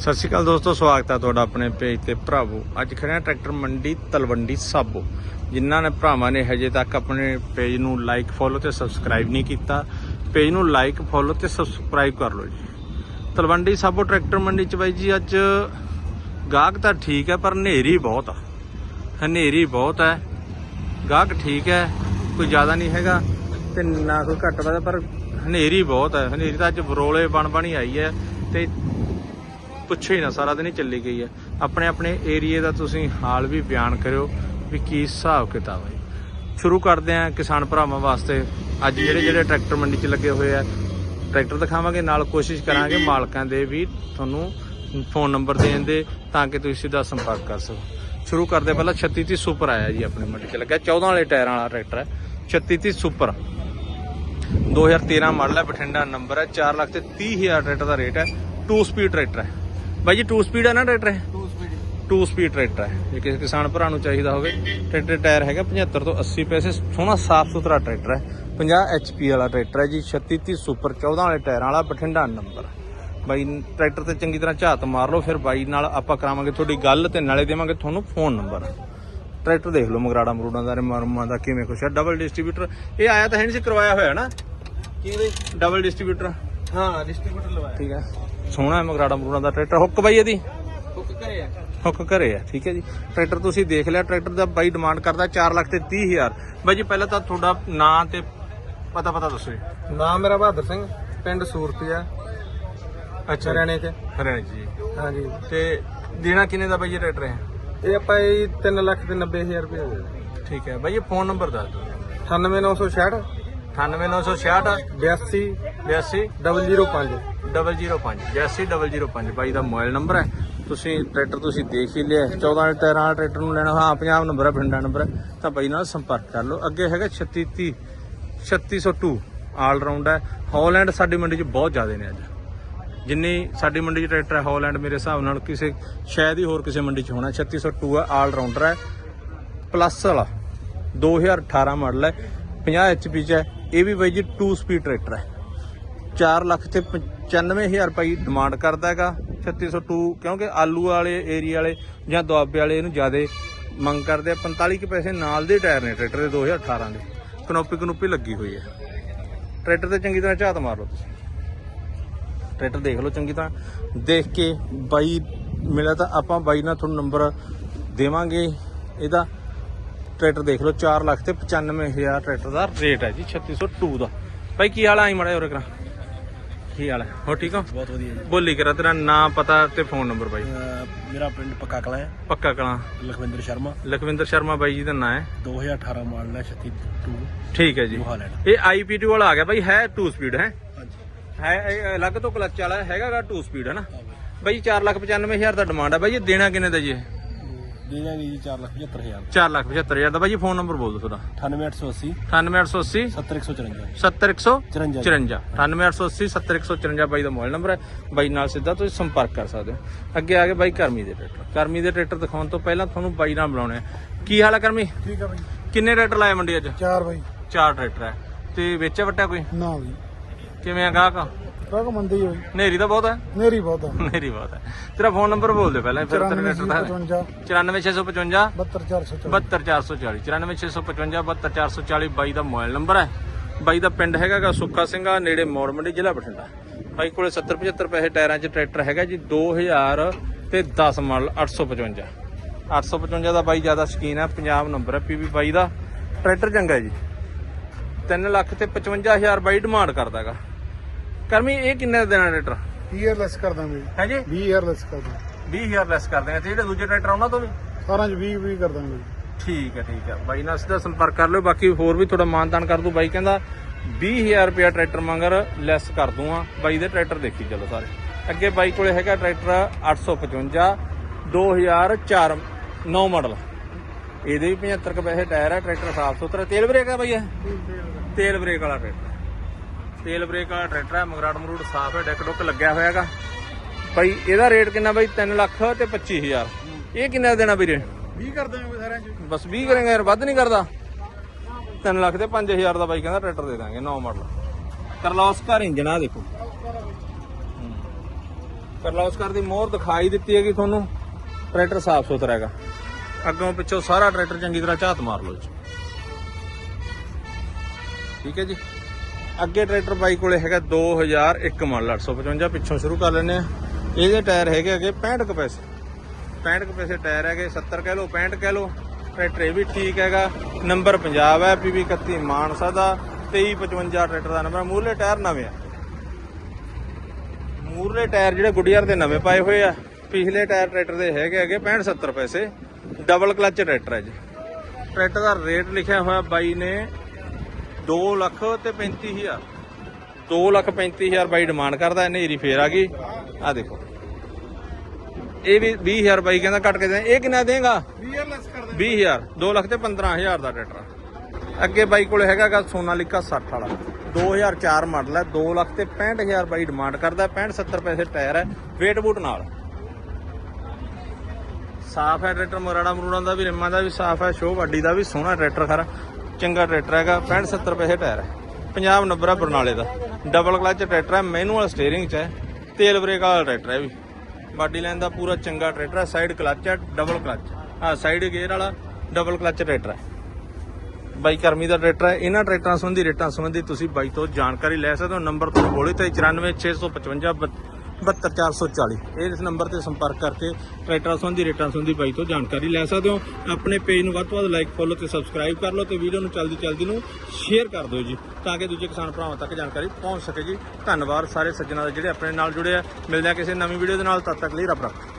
ਸਤਿ ਸ਼੍ਰੀ ਅਕਾਲ ਦੋਸਤੋ, ਸਵਾਗਤ ਹੈ ਤੁਹਾਡਾ ਆਪਣੇ ਪੇਜ ਤੇ ਭਰਾਵੋ। ਅੱਜ ਖੜੇ ਟਰੈਕਟਰ ਮੰਡੀ ਤਲਵੰਡੀ ਸਾਬੋ। ਜਿਨ੍ਹਾਂ ਨੇ ਭਰਾਵਾਂ ਨੇ ਹਜੇ ਤੱਕ ਆਪਣੇ ਪੇਜ ਨੂੰ ਲਾਈਕ ਫੋਲੋ ਤੇ ਸਬਸਕ੍ਰਾਈਬ ਨਹੀਂ ਕੀਤਾ। ਪੇਜ ਨੂੰ ਲਾਈਕ ਫੋਲੋ ਤੇ ਸਬਸਕ੍ਰਾਈਬ ਕਰ ਲਓ ਜੀ। ਤਲਵੰਡੀ ਸਾਬੋ ਟਰੈਕਟਰ ਮੰਡੀ ਚ ਬਾਈ ਜੀ, ਅੱਜ ਗਾਹਕ ਤਾਂ ਠੀਕ ਹੈ, ਪਰ ਹਨੇਰੀ ਬਹੁਤ ਆ। ਹਨੇਰੀ ਬਹੁਤ ਹੈ। ਗਾਹਕ ਠੀਕ ਹੈ, ਕੋਈ ਜ਼ਿਆਦਾ ਨਹੀਂ ਹੈਗਾ ਤੇ ਨਾ ਕੋਈ ਘੱਟ ਵਧਾ, ਪਰ ਹਨੇਰੀ ਬਹੁਤ ਹੈ। ਹਨੇਰੀ ਤਾਂ ਅੱਜ ਬਰੋਲੇ ਬਣ ਬਣੀ ਆਈ ਹੈ ਤੇ ਪੁੱਛੋ ਹੀ ਨਾ, ਸਾਰਾ ਦਿਨ ਹੀ ਚੱਲੀ ਗਈ ਹੈ। ਆਪਣੇ ਆਪਣੇ ਏਰੀਏ ਦਾ ਤੁਸੀਂ ਹਾਲ ਵੀ ਬਿਆਨ ਕਰਿਓ ਵੀ ਕੀ ਹਿਸਾਬ ਕਿਤਾਬ ਹੈ। ਸ਼ੁਰੂ ਕਰਦੇ ਹਾਂ ਕਿਸਾਨ ਭਰਾਵਾਂ ਵਾਸਤੇ। ਅੱਜ ਜਿਹੜੇ ਜਿਹੜੇ ਟਰੈਕਟਰ ਮੰਡੀ 'ਚ ਲੱਗੇ ਹੋਏ ਆ, ਟਰੈਕਟਰ ਦਿਖਾਵਾਂਗੇ, ਨਾਲ ਕੋਸ਼ਿਸ਼ ਕਰਾਂਗੇ ਮਾਲਕਾਂ ਦੇ ਵੀ ਤੁਹਾਨੂੰ ਫੋਨ ਨੰਬਰ ਦੇਣ ਦੇ, ਤਾਂ ਕਿ ਤੁਸੀਂ ਸਿੱਧਾ ਸੰਪਰਕ ਕਰ ਸਕੋ। ਸ਼ੁਰੂ ਕਰਦੇ ਹਾਂ, ਪਹਿਲਾਂ 3630 ਸੁਪਰ ਆਇਆ ਜੀ ਆਪਣੇ ਮੰਡੀ 'ਚ ਲੱਗਾ 14 ਵਾਲੇ ਟਾਇਰਾਂ ਵਾਲਾ ਟਰੈਕਟਰ ਹੈ। 3630 ਸੁਪਰ। 2013 ਮਾਡਲ ਹੈ, ਬਠਿੰਡਾ ਨੰਬਰ ਹੈ। 4 ਲੱਖ ਤੇ 30 ਹਜ਼ਾਰ ਟਰੈਕਟਰ ਦਾ ਰੇਟ ਹੈ। 2 ਸਪੀਡ ਟਰੈਕਟਰ ਹੈ। ਬਾਈ ਜੀ 2 ਸਪੀਡ ਹੈ ਨਾ ਟਰੈਕਟਰ ਹੈ 2 ਸਪੀਡ ਟਰੈਕਟਰ ਹੈ ਜੇ ਕਿਸੇ ਕਿਸਾਨ ਭਰਾ ਨੂੰ ਚਾਹੀਦਾ ਹੋਵੇ। ਟਰੈਕਟਰ ਟਾਇਰ ਹੈਗਾ 75 ਤੋਂ 80 ਪੈਸੇ। ਸੋਹਣਾ ਸਾਫ਼ ਸੁਥਰਾ ਟਰੈਕਟਰ ਹੈ 50 HP ਵਾਲਾ ਟਰੈਕਟਰ ਹੈ ਜੀ। 3630 ਸੁਪਰ 14 ਵਾਲੇ ਟਾਇਰਾਂ ਵਾਲਾ ਬਠਿੰਡਾ ਨੰਬਰ ਬਾਈ ਟਰੈਕਟਰ ਤੇ ਚੰਗੀ ਤਰ੍ਹਾਂ ਝਾਤ ਮਾਰ ਲਓ। ਫਿਰ ਬਾਈ ਨਾਲ ਆਪਾਂ ਕਰਾਵਾਂਗੇ ਤੁਹਾਡੀ ਗੱਲ ਤੇ ਨਾਲੇ ਦੇਵਾਂਗੇ ਤੁਹਾਨੂੰ ਫੋਨ ਨੰਬਰ ਟਰੈਕਟਰ ਦੇਖ ਲਓ ਮਗਰਾੜਾ ਮਰੂੜਾਂ ਦਾ ਰਮਾਰਮਾਂ ਦਾ ਕਿਵੇਂ ਕੁਛ ਹੈ ਡਬਲ ਡਿਸਟ੍ਰੀਬਿਊਟਰ ਇਹ ਆਇਆ ਤਾਂ ਹੈ ਨਹੀਂ ਸੀ ਕਰਵਾਇਆ ਹੋਇਆ ਨਾ? ਕਿਹਦੇ? ਡਬਲ ਡਿਸਟ੍ਰੀਬਿਊਟਰ ਹਾਂ ਡਿਸਟ੍ਰੀਬਿਊਟਰ ਲਵਾਇਆ। ਠੀਕ ਹੈ। ਸੋਹਣਾ ਹੈ ਮਗਰਾੜਾ ਮਰੂੜਾਂ ਦਾ ਟਰੈਕਟਰ। ਹੁੱਕ ਬਾਈ ਇਹਦੀ? ਹੁੱਕ ਘਰੇ ਆ। ਹੁੱਕ ਘਰੇ ਆ ਠੀਕ ਹੈ ਜੀ। ਟਰੈਕਟਰ ਤੁਸੀਂ ਦੇਖ ਲਿਆ ਟਰੈਕਟਰ ਦਾ ਬਾਈ ਡਿਮਾਂਡ ਕਰਦਾ 4 ਲੱਖ ਤੇ 30 ਹਜ਼ਾਰ। ਬਾਈ ਜੀ ਪਹਿਲਾਂ ਤਾਂ ਤੁਹਾਡਾ ਨਾਂ ਤੇ ਪਤਾ ਪਤਾ ਦੱਸੋ ਜੀ। ਨਾਮ ਮੇਰਾ ਬਹਾਦਰ ਸਿੰਘ ਪਿੰਡ ਸੂਰਤੀਆ ਅੱਛਾ। ਹਰਿਆਣੇ ਚ। ਹਰਿਆਣਾ ਜੀ। ਹਾਂਜੀ ਤੇ ਦੇਣਾ ਕਿੰਨੇ ਦਾ ਬਾਈ ਇਹ ਟਰੈਕਟਰ ਹੈ ਇਹ ਆਪਾਂ ਇਹ 3 ਲੱਖ ਤੇ 90000 ਰੁਪਏ ਦੇ ਦੇ ਠੀਕ ਹੈ। ਬਾਈ ਇਹ ਫੋਨ ਨੰਬਰ ਦੱਸ ਦਿਓ। 98966 98966 82 82 005 005 80005 ਬਾਈ ਦਾ ਮੋਬਾਈਲ ਨੰਬਰ ਹੈ। ਤੁਸੀਂ ਟਰੈਕਟਰ ਤੁਸੀਂ ਦੇਖ ਹੀ ਲਿਆ। 14 ਟਾਇਰਾਂ ਵਾਲਾ ਟਰੈਕਟਰ ਨੂੰ ਲੈਣਾ। ਹਾਂ ਪੰਜਾਬ ਨੰਬਰ ਹੈ ਬਠਿੰਡਾ ਨੰਬਰ ਹੈ। ਤਾਂ ਬਾਈ ਨਾਲ ਸੰਪਰਕ ਕਰ ਲਓ। ਅੱਗੇ ਹੈਗਾ 3630 3602 ਆਲ ਰਾਉਂਡ ਹੈ। ਹਾਲੈਂਡ ਸਾਡੀ ਮੰਡੀ 'ਚ ਬਹੁਤ ਜ਼ਿਆਦਾ ਨੇ ਅੱਜ। ਜਿੰਨੀ ਸਾਡੀ ਮੰਡੀ 'ਚ ਟਰੈਕਟਰ ਹੈ ਹਾਲੈਂਡ ਮੇਰੇ ਹਿਸਾਬ ਨਾਲ ਕਿਸੇ ਸ਼ਾਇਦ ਹੀ ਹੋਰ ਕਿਸੇ ਮੰਡੀ 'ਚ ਹੋਣਾ। 3602 ਹੈ ਆਲ ਰਾਉਂਡਰ ਹੈ। ਪਲੱਸ ਵਾਲਾ। 2018 ਮਾਡਲ ਹੈ। 50 HP 'ਚ ਹੈ। ਇਹ ਵੀ ਬਾਈ ਜੀ 2 ਸਪੀਡ ਟਰੈਕਟਰ ਹੈ। 4 ਲੱਖ ਤੇ 95000 ਰੁਪਏ ਡਿਮਾਂਡ ਕਰਦਾ ਹੈਗਾ 3602 ਕਿਉਂਕਿ ਆਲੂ ਵਾਲੇ ਏਰੀਆ ਵਾਲੇ ਜਾਂ ਦੁਆਬੇ ਵਾਲੇ ਇਹਨੂੰ ਜ਼ਿਆਦਾ ਮੰਗ ਕਰਦੇ ਆ। 45 ਕੁ ਪੈਸੇ ਨਾਲ ਦੇ ਟਾਇਰ ਨੇ ਟਰੈਕਟਰ ਦੇ 2018 ਦੇ। ਕਨੋਪੀ ਕਨੋਪੀ ਲੱਗੀ ਹੋਈ ਹੈ। ਟਰੈਕਟਰ ਤੇ ਚੰਗੀ ਤਰ੍ਹਾਂ ਝਾਤ ਮਾਰ ਲਓ ਤੁਸੀਂ। ਟਰੈਕਟਰ ਦੇਖ ਲਓ ਚੰਗੀ ਤਰ੍ਹਾਂ। ਦੇਖ ਕੇ ਬਾਈ ਮਿਲਿਆ ਤਾਂ ਆਪਾਂ ਬਾਈ ਨਾਲ ਤੁਹਾਨੂੰ ਨੰਬਰ ਦੇਵਾਂਗੇ। ਇਹਦਾ ਟਰੈਕਟਰ ਦੇਖ ਲਓ 4 ਲੱਖ ਤੇ 95000 ਟਰੈਕਟਰ ਦਾ ਰੇਟ ਹੈ ਜੀ 3602 ਦਾ। ਭਾਈ ਕੀ ਹਾਲ ਆਈ ਮੜਾ ਹੋਰ ਕਰਾਂ ਕੀ ਹਾਲ ਹੈ? ਹੋ ਠੀਕ ਹੋ? ਬਹੁਤ ਵਧੀਆ ਜੀ। ਬੋਲੀ ਕਰਾ ਤੇਰਾ ਨਾਂ ਪਤਾ ਤੇ ਫੋਨ ਨੰਬਰ ਬਾਈ। ਮੇਰਾ ਪਿੰਡ ਪੱਕਾ ਕਲਾ ਹੈ। ਪੱਕਾ ਕਲਾਂ। ਲਖਵਿੰਦਰ ਸ਼ਰਮਾ। ਲਖਵਿੰਦਰ ਸ਼ਰਮਾ ਬਾਈ ਜੀ ਦਾ ਨਾਂ ਹੈ। 2018 ਮਾਡਲ ਹੈ 36 ਠੀਕ ਹੈ ਜੀ। ਇਹ ਆਈਪੀਟੀ ਵਾਲਾ ਆ ਗਿਆ ਬਾਈ ਹੈ 2 ਸਪੀਡ ਹੈ? ਹਾਂਜੀ। ਹੈ ਇਹ ਅਲੱਗ ਤੋਂ ਕਲਚ ਵਾਲਾ ਹੈਗਾਗਾ 2 ਸਪੀਡ ਹੈ ਨਾ? ਬਾਈ। 4,95,000 ਦਾ ਡਿਮਾਂਡ ਹੈ ਬਾਈ ਇਹ ਦੇਣਾ ਕਿੰਨੇ ਦਾ ਜੀ ਇਹ? ਦੇ ਦਾਂਗੇ ਜੀ 475000 4,75,000 ਦਾ। ਬਾਈ ਜੀ ਫੋਨ ਨੰਬਰ ਬੋਲ ਦਿਓ ਤੁਹਾਡਾ। 98880 98880 70154 70154 98880 70154 ਬਾਈ ਦਾ ਮੋਬਾਈਲ ਨੰਬਰ ਹੈ। ਬਾਈ ਨਾਲ ਸਿੱਧਾ ਤੁਸੀਂ ਸੰਪਰਕ ਕਰ ਸਕਦੇ ਹੋ। ਅੱਗੇ ਆ ਗਏ ਬਾਈ ਕਰਮੀ ਦੇ ਟਰੈਕਟਰ। ਕਰਮੀ ਦੇ ਟਰੈਕਟਰ ਦਿਖਾਉਣ ਤੋਂ ਪਹਿਲਾਂ ਤੁਹਾਨੂੰ ਬਾਈ ਨਾਲ ਬੁਲਾਉਣੇ ਕੀ ਹਾਲ ਹੈ ਕਰਮੀ? ਠੀਕ ਹੈ ਬਾਈ। ਕਿੰਨੇ ਟਰੈਕਟਰ ਲਾਏ ਮੰਡੀ ਅੱਜ? ਚਾਰ ਬਾਈ। ਚਾਰ ਟਰੈਕਟਰ ਹੈ। ਤੇ ਵੇਚਿਆ ਵਟਿਆ ਕੋਈ? ਨਾ ਬਾਈ। ਕਿਵੇਂ ਆ ਗਾਹਕ? ਕਾਹ ਮੰਦੀ ਹੋਈ ਨੇਰੀ ਤਾਂ ਬਹੁਤ ਹੈ। ਨੇਰੀ ਬਹੁਤ ਆ ਨੇਰੀ ਬਹੁਤ ਹੈ। ਤੇਰਾ ਫੋਨ ਨੰਬਰ ਬੋਲ ਦੇ ਪਹਿਲਾਂ ਫਿਰ ਤੇਰਾ ਟਰੈਕਟਰ ਦਾ 94655 94655 72440 72440 94655 ਬਾਈ ਦਾ ਮੋਬਾਈਲ ਨੰਬਰ ਹੈ। ਬਾਈ ਦਾ ਪਿੰਡ ਹੈਗਾਗਾ ਸੁੱਖਾ ਸਿੰਘਾ ਨੇੜੇ ਮੋੜ ਮੰਡੀ ਜ਼ਿਲ੍ਹਾ ਬਠਿੰਡਾ। ਬਾਈ ਕੋਲੇ 70 75 ਪੈਸੇ ਟਾਇਰਾਂ 'ਚ ਟਰੈਕਟਰ ਹੈਗਾ ਜੀ 2000 ਤੇ 10 ਮਾਡਲ 855 855 ਦਾ ਬਾਈ ਜ਼ਿਆਦਾ ਸ਼ਕੀਨ ਹੈ ਪੰਜਾਬ ਨੰਬਰ ਹੈ ਪੀਵੀ ਬਾਈ ਦਾ। ਟਰੈਕਟਰ ਚੰਗਾ ਹੈ ਜੀ। 3 ਲੱਖ ਤੇ 55000 ਬਾਈ ਡਿਮਾਂਡ ਕਰਦਾਗਾ ਕਰਮੀ ਇਹ ਕਿੰਨੇ ਦਾ ਦੇਣਾ ਟਰੈਕਟਰ 20000 ਲੈਸ ਕਰ ਦਾਂਗੇ ਹੈ ਜੀ? 20000 ਲੈਸ ਕਰ ਦਾਂਗੇ। 20000 ਲੈਸ ਕਰਦੇ ਆ ਤੇ ਜਿਹੜੇ ਦੂਜੇ ਟਰੈਕਟਰ ਉਹਨਾਂ ਤੋਂ ਵੀ? ਸਾਰਾਂ ਚ 20 20 ਕਰ ਦਾਂਗੇ ਠੀਕ ਹੈ ਠੀਕ ਹੈ ਬਾਈ ਨਾਲ ਸਿੱਧਾ ਸੰਪਰਕ ਕਰ ਲਿਓ। ਬਾਕੀ ਹੋਰ ਵੀ ਤੁਹਾਡਾ ਮਾਨਤਾਨ ਕਰ ਦੂ ਬਾਈ ਕਹਿੰਦਾ 20000 ਰੁਪਿਆ ਟਰੈਕਟਰ ਮੰਗਰ ਲੈਸ ਕਰ ਦੂੰਗਾ ਬਾਈ ਦੇ ਟਰੈਕਟਰ ਦੇਖੀ ਚਲੋ ਸਾਰੇ। ਅੱਗੇ ਬਾਈ ਕੋਲੇ ਹੈਗਾ ਟਰੈਕਟਰ 855 2004 9 ਮਾਡਲ ਇਹਦੇ ਵੀ 75 ਕੁ ਪੈਸੇ ਟਾਇਰ ਹੈ ਟਰੈਕਟਰ ਸਾਫ਼ ਸੁਥਰਾ ਤੇਲ ਬ੍ਰੇਕ ਹੈ ਬਾਈ ਇਹ? ਤੇਲ ਬ੍ਰੇਕ ਵਾਲਾ ਟਰੈਕਟਰ। ਤੇਲ ਬ੍ਰੇਕ ਵਾਲਾ ਟਰੈਕਟਰ ਹੈ ਮਗਰਾਟ ਮਰੂਟ ਸਾਫ਼ ਹੈ ਡੈਕ ਡੁੱਕ ਲੱਗਿਆ ਹੋਇਆ ਹੈਗਾ ਬਾਈ ਇਹਦਾ ਰੇਟ ਕਿੰਨਾ ਬਾਈ? 3 ਲੱਖ ਤੇ 25000 ਇਹ ਕਿੰਨਾ ਦੇਣਾ ਵੀਰੇ? 20 ਕਰ ਦਾਂਗੇ ਸਾਰਿਆਂ ਚ। ਬਸ 20 ਕਰੇਗਾ ਯਾਰ ਵੱਧ ਨਹੀਂ ਕਰਦਾ। 3 ਲੱਖ ਤੇ 5000 ਦਾ ਬਾਈ ਕਹਿੰਦਾ ਟਰੈਕਟਰ ਦੇ ਦਾਂਗੇ 9 ਮਾਡਲ। ਕਰਲੌਸ ਘਰ ਇੰਜਨ ਆ ਦੇਖੋ। ਕਰਲੌਸਕਰ ਦੀ ਮੋਹਰ ਦਿਖਾਈ ਦਿੱਤੀ ਹੈਗੀ ਤੁਹਾਨੂੰ। ਟਰੈਕਟਰ ਸਾਫ਼ ਸੁਥਰਾ ਹੈਗਾ। ਅੱਗੋਂ ਪਿੱਛੋਂ ਸਾਰਾ ਟਰੈਕਟਰ ਚੰਗੀ ਤਰ੍ਹਾਂ ਝਾਤ ਮਾਰ ਲਓ ਠੀਕ ਹੈ ਜੀ? ਅੱਗੇ ਟਰੈਕਟਰ ਬਾਈ ਕੋਲੇ ਹੈਗਾ 2001 ਮਾਡਲ 855 ਪਿੱਛੋਂ ਸ਼ੁਰੂ ਕਰ ਲੈਨੇ ਆ ਇਹਦੇ ਟਾਇਰ ਹੈਗੇ ਅੱਗੇ 65 ਕੁ ਪੈਸੇ। 65 ਕੁ ਪੈਸੇ ਟਾਇਰ ਹੈਗੇ 70 ਕਹਿ ਲਓ 65 ਕਹਿ ਲਓ। ਟਰੈਕਟਰ ਇਹ ਵੀ ਠੀਕ ਹੈਗਾ। ਨੰਬਰ ਪੰਜਾਬ ਹੈ ਪੀਵੀ 31 ਮਾਨਸਾ ਦਾ 2355 ਟਰੈਕਟਰ ਦਾ ਨੰਬਰ। ਮੂਰਲੇ ਟਾਇਰ ਨਵੇਂ ਆ। ਮੂਰਲੇ ਟਾਇਰ ਜਿਹੜੇ ਗੁੱਡੀਅਰ ਦੇ ਨਵੇਂ ਪਾਏ ਹੋਏ ਆ। ਪਿਛਲੇ ਟਾਇਰ ਟਰੈਕਟਰ ਦੇ ਹੈਗੇ ਹੈਗੇ 65 70 ਪੈਸੇ। ਡਬਲ ਕਲਚ ਟਰੈਕਟਰ ਹੈ ਜੀ। ਟਰੈਕਟਰ ਦਾ ਰੇਟ ਲਿਖਿਆ ਹੋਇਆ ਬਾਈ ਨੇ 2 ਲੱਖ ਤੇ 35000 2 ਲੱਖ 35000 ਬਾਈ ਡਿਮਾਂਡ ਕਰਦਾ ਇਹਨੇ ਏਰੀ ਫੇਰ ਆ ਗਈ। ਆ ਦੇਖੋ। ਇਹ ਵੀ 20000 ਬਾਈ ਕਹਿੰਦਾ ਕੱਟ ਕੇ ਦੇ ਇਹ ਕਿੰਨਾ ਦੇਗਾ? 20 ਲੈਸ ਕਰ ਦਾਂਗੇ 20000 2 ਲੱਖ ਤੇ 15000 ਦਾ ਟਰੈਕਟਰ ਅੱਗੇ ਬਾਈ ਕੋਲੇ ਹੈਗਾਗਾ ਸੋਨਾਲੀਕਾ 60 ਵਾਲਾ। 2004 ਮਾਡਲ ਹੈ। 2 ਲੱਖ ਤੇ 65000 ਬਾਈ ਡਿਮਾਂਡ ਕਰਦਾ। 65 70 ਪੈਸੇ ਟਾਇਰ ਹੈ। ਵੇਟ ਬੂਟ ਨਾਲ। ਸਾਫ਼ ਹੈ ਟਰੈਕਟਰ। ਮਰਾੜਾ ਮਰੂੜਾਂ ਦਾ ਵੀ ਰਿਮਾਂ ਦਾ ਵੀ ਸਾਫ਼ ਹੈ। ਸ਼ੋਅ ਵਾਡੀ ਦਾ ਵੀ ਸੋਹਣਾ ਟਰੈਕਟਰ ਖਰਾ। ਚੰਗਾ ਟਰੈਕਟਰ ਹੈਗਾ 65 70 ਪੈਸੇ ਟਾਇਰ ਹੈ। ਪੰਜਾਬ ਨੰਬਰ ਹੈ ਬਰਨਾਲੇ ਦਾ। ਡਬਲ ਕਲਚ ਟਰੈਕਟਰ ਹੈ ਮੈਨੂਅਲ ਸਟੀਅਰਿੰਗ 'ਚ ਹੈ। ਤੇਲ ਬ੍ਰੇਕ ਵਾਲਾ ਟਰੈਕਟਰ ਹੈ ਵੀ। ਬਾਡੀ ਲਾਈਨ ਦਾ ਪੂਰਾ ਚੰਗਾ ਟਰੈਕਟਰ ਹੈ ਸਾਈਡ ਕਲਚ ਹੈ ਡਬਲ ਕਲਚ ਹਾਂ ਸਾਈਡ ਗੇਅਰ ਵਾਲਾ ਡਬਲ ਕਲਚ ਟਰੈਕਟਰ ਹੈ। ਬਾਈ ਕਰਮੀ ਦਾ ਟਰੈਕਟਰ ਹੈ, ਇਹਨਾਂ ਟਰੈਕਟਰਾਂ ਸੰਬੰਧੀ ਰੇਟਾਂ ਸੰਬੰਧੀ ਤੁਸੀਂ ਬਾਈ ਤੋਂ ਜਾਣਕਾਰੀ ਲੈ ਸਕਦੇ ਹੋ। ਨੰਬਰ ਤੋਂ ਬੋਲੇ ਤੇ 94655 72440 ਇਸ ਨੰਬਰ ਤੇ ਸੰਪਰਕ ਕਰਕੇ ਟਰੈਕਟਰਾਂ ਸੰਬੰਧੀ ਰੇਟਾਂ ਸੰਬੰਧੀ ਬਾਈ ਤੋਂ ਜਾਣਕਾਰੀ ਲੈ ਸਕਦੇ ਹੋ। ਆਪਣੇ ਪੇਜ ਨੂੰ ਵੱਧ ਤੋਂ ਵੱਧ ਲਾਈਕ ਫੋਲੋ ਤੇ ਸਬਸਕ੍ਰਾਈਬ ਕਰ ਲਓ ਤੇ ਵੀਡੀਓ ਨੂੰ ਜਲਦੀ ਜਲਦੀ ਨੂੰ ਸ਼ੇਅਰ ਕਰ ਦਿਓ ਜੀ, ਤਾਂ ਕਿ ਦੂਜੇ ਕਿਸਾਨ ਭਰਾਵਾਂ ਤੱਕ ਜਾਣਕਾਰੀ ਪਹੁੰਚ ਸਕੇ ਜੀ। ਧੰਨਵਾਦ ਸਾਰੇ ਸੱਜਣਾਂ ਦਾ ਜਿਹੜੇ ਆਪਣੇ ਨਾਲ ਜੁੜੇ ਆ। ਮਿਲਦੇ ਆ ਕਿਸੇ ਨਵੀਂ ਵੀਡੀਓ ਦੇ ਨਾਲ। ਤਦ ਤੱਕ ਲਈ ਰੱਬ ਰੱਖਾ।